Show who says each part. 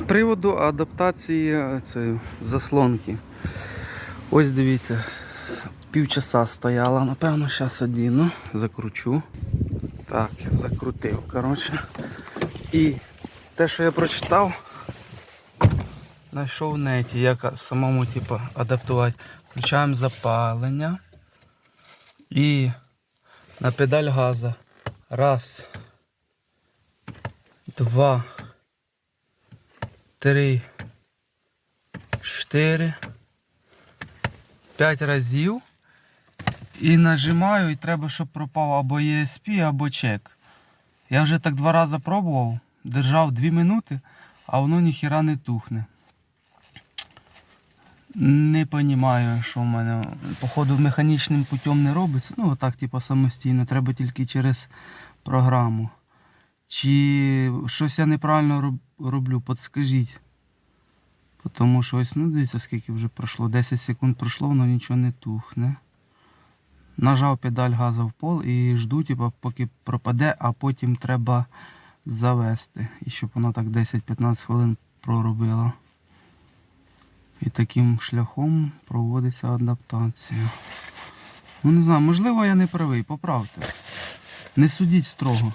Speaker 1: З приводу адаптації е, цієї заслонки. Ось дивіться, півчаса стояла, напевно, зараз одіну, закручу. Так, я закрутив, коротше. І те, що я прочитав, знайшов в неті, як самому типу, адаптувати. Включаємо запалення і на педаль газа. Раз, два, три, чотири, п'ять разів. І нажимаю, і треба, щоб пропав або ESP, або чек. Я вже так два рази пробував, держав 2 минути, а воно ніхіра не тухне. Не розумію, що в мене. Походу механічним путем не робиться. Ну, отак, типу, самостійно. Треба тільки через програму. Чи щось я неправильно роблю, подскажіть. Тому що ось, ну дивіться, скільки вже пройшло. 10 секунд пройшло, воно нічого не тухне. Нажав педаль газу в пол і жду, типу, поки пропаде, а потім треба завести. І щоб воно так 10-15 хвилин проробило. І таким шляхом проводиться адаптація. Ну не знаю, можливо я не правий, поправте. Не судіть строго.